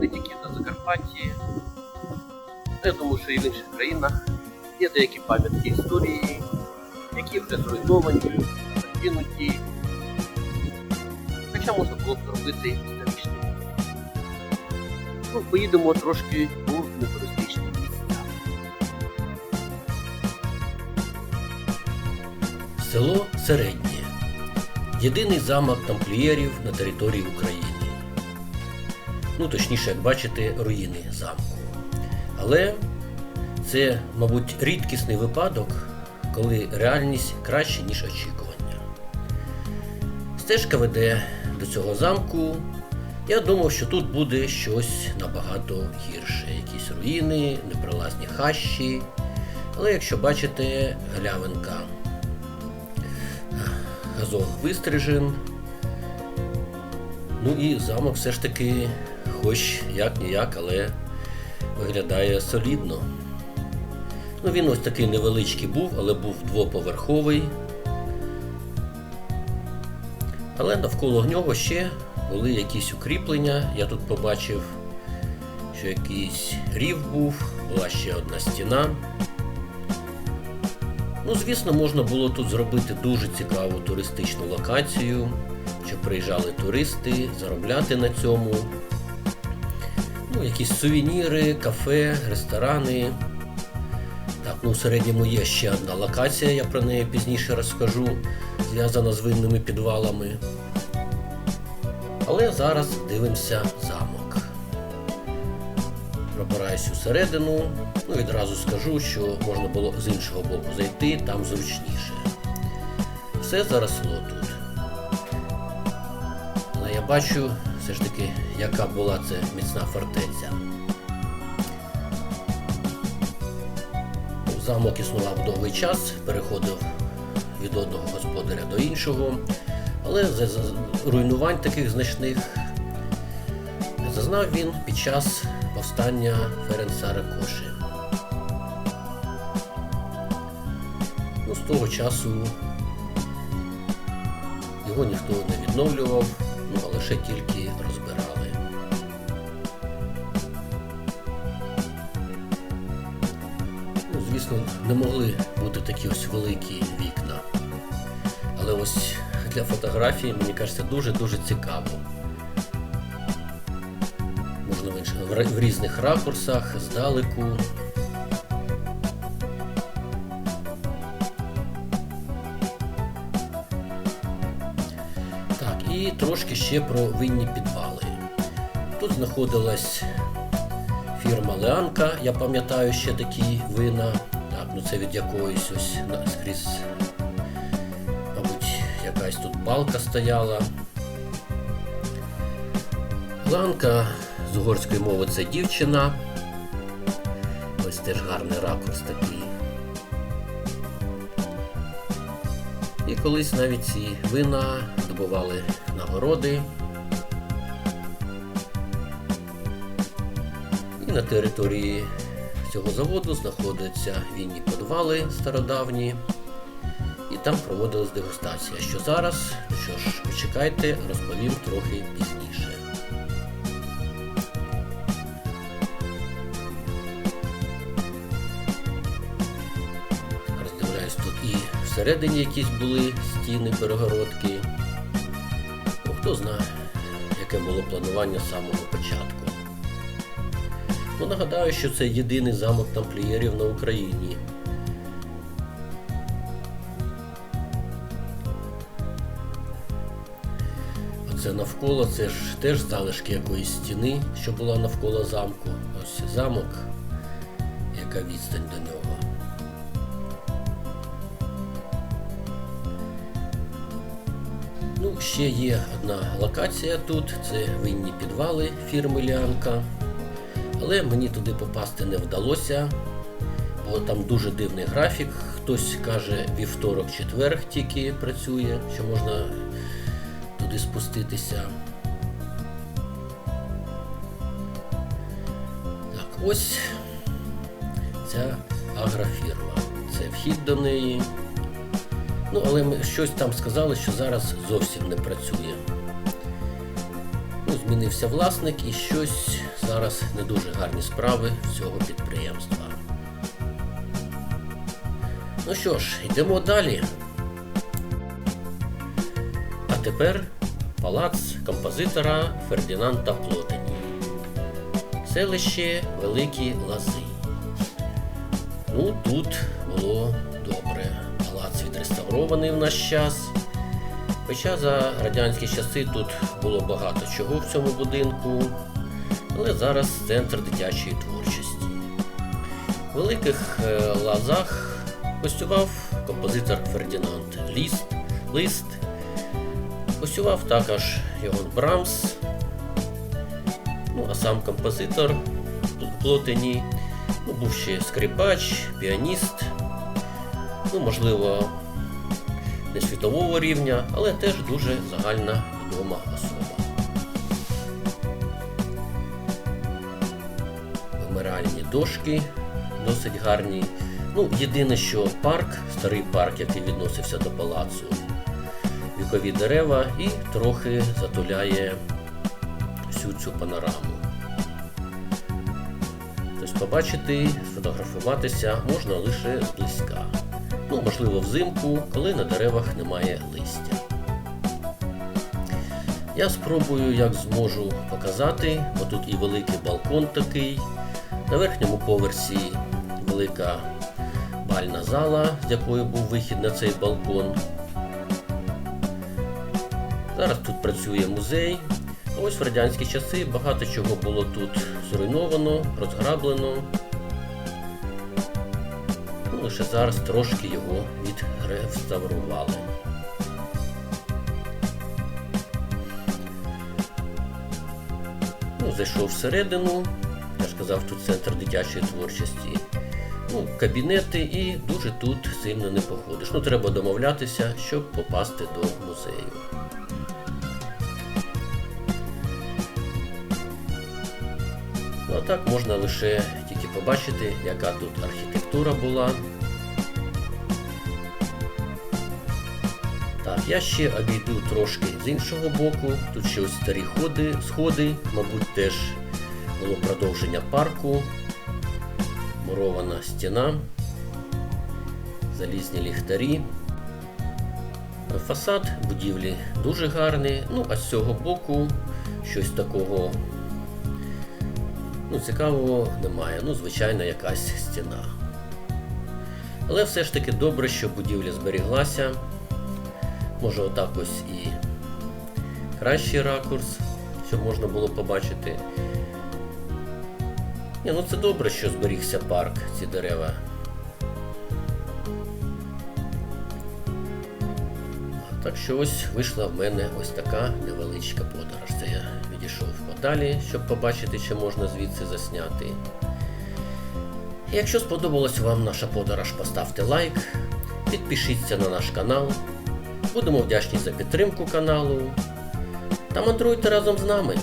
не тільки на Закарпатті. Я думаю, що і в інших країнах є деякі пам'ятки історії, які вже зруйновані, закинуті. Хоча можна було б зробити історичний. Ну, поїдемо трошки у нетуристичні місця. Село Середнє. Єдиний замок тамплієрів на території України. Ну, точніше, як бачите, руїни замку. Але це, мабуть, рідкісний випадок, коли реальність краще, ніж очікування. Стежка веде до цього замку. Я думав, що тут буде щось набагато гірше. Якісь руїни, непролазні хащі. Але якщо бачите, галявинка газон вистрижен. Ну і замок все ж таки, хоч як ніяк, але виглядає солідно. Ну, він ось такий невеличкий був, але був двоповерховий. Але навколо нього ще були якісь укріплення. Я тут побачив, що якийсь рів був, була ще одна стіна. Ну, звісно, можна було тут зробити дуже цікаву туристичну локацію, щоб приїжджали туристи, заробляти на цьому. Ну, якісь сувеніри, кафе, ресторани. Так, ну у середньому є ще одна локація, я про неї пізніше розкажу, зв'язана з винними підвалами. Але зараз дивимося замок. Пробираюсь усередину. Ну, відразу скажу, що можна було з іншого боку зайти, там зручніше. Все заросло тут. Але я бачу все ж таки, яка була це міцна фортеця. Замок існував довгий час, переходив від одного господаря до іншого, але руйнувань таких значних зазнав він під час повстання Ференца Ракоші. Ну, з того часу його ніхто не відновлював, ну, а лише тільки розбирали. Ну, звісно, не могли бути такі ось великі вікна. Але ось для фотографії, мені кажеться, дуже-дуже цікаво. Можна в, різних ракурсах, здалеку. Так, і трошки ще про винні підвали. Тут знаходилась фірма Леанка, я пам'ятаю ще такі вина. Так, ну це від якоїсь ось скрізь, мабуть, якась тут балка стояла. Ланка з угорської мови це дівчина. Ось теж гарний ракурс такий. І колись навіть ці вина добували нагороди. І на території цього заводу знаходяться вінні подвали стародавні. І там проводилась дегустація. Що зараз, ну що ж, почекайте, розповім трохи пізніше. Всередині якісь були стіни, перегородки. Ну, хто знає, яке було планування з самого початку. Ну, нагадаю, що це єдиний замок тамплієрів на Україні. Оце навколо, це ж теж залишки якоїсь стіни, що була навколо замку. Ось замок, яка відстань до нього. Ну, ще є одна локація тут, це винні підвали фірми Ліанка. Але мені туди попасти не вдалося, бо там дуже дивний графік. Хтось каже, вівторок-четверг тільки працює, що можна туди спуститися. Так, ось ця агрофірма. Це вхід до неї. Ну, але ми щось там сказали, що зараз зовсім не працює. Ну, змінився власник і щось зараз не дуже гарні справи цього підприємства. Ну що ж, йдемо далі. А тепер палац композитора Фердінанда Плотені. Селище Великі Лази. Ну, тут було добре. Палац в наш час. Хоча за радянські часи тут було багато чого в цьому будинку, але зараз центр дитячої творчості. В великих е, лазах гостював композитор Фердінанд Ліст, Лист, гостював також Йоган Брамс, ну а сам композитор Плотені, ну, був ще скрипач, піаніст, ну, можливо, не світового рівня, але теж дуже загальна відома особа. Меморіальні дошки досить гарні. Ну, єдине, що парк, старий парк, який відносився до палацу, вікові дерева і трохи затуляє всю цю панораму. Тобто побачити, сфотографуватися можна лише зблизька. Ну, можливо, взимку, коли на деревах немає листя. Я спробую, як зможу показати, бо тут і великий балкон такий. На верхньому поверсі велика бальна зала, з якої був вихід на цей балкон. Зараз тут працює музей. Ось в радянські часи багато чого було тут зруйновано, розграблено. Лише зараз трошки його відреставрували. Ну, зайшов всередину, я ж казав, тут центр дитячої творчості. Ну, кабінети і дуже тут сильно не походиш. Ну, треба домовлятися, щоб попасти до музею. Ну, а так можна лише тільки побачити, яка тут архітектура була. Я ще обійду трошки з іншого боку. Тут ще ось старі ходи, сходи, мабуть, теж було продовження парку, мурована стіна, залізні ліхтарі. Фасад будівлі дуже гарний. Ну, а з цього боку щось такого ну, цікавого немає. Ну, звичайно, якась стіна. Але все ж таки добре, що будівля зберіглася. Може отак ось і кращий ракурс, щоб можна було побачити. Ні, ну це добре, що зберігся парк, ці дерева. Так що ось вийшла в мене ось така невеличка подорож. Це я відійшов подалі, щоб побачити, чи можна звідси засняти. Якщо сподобалась вам наша подорож, поставте лайк, підпишіться на наш канал. Будемо вдячні за підтримку каналу та мандруйте разом з нами.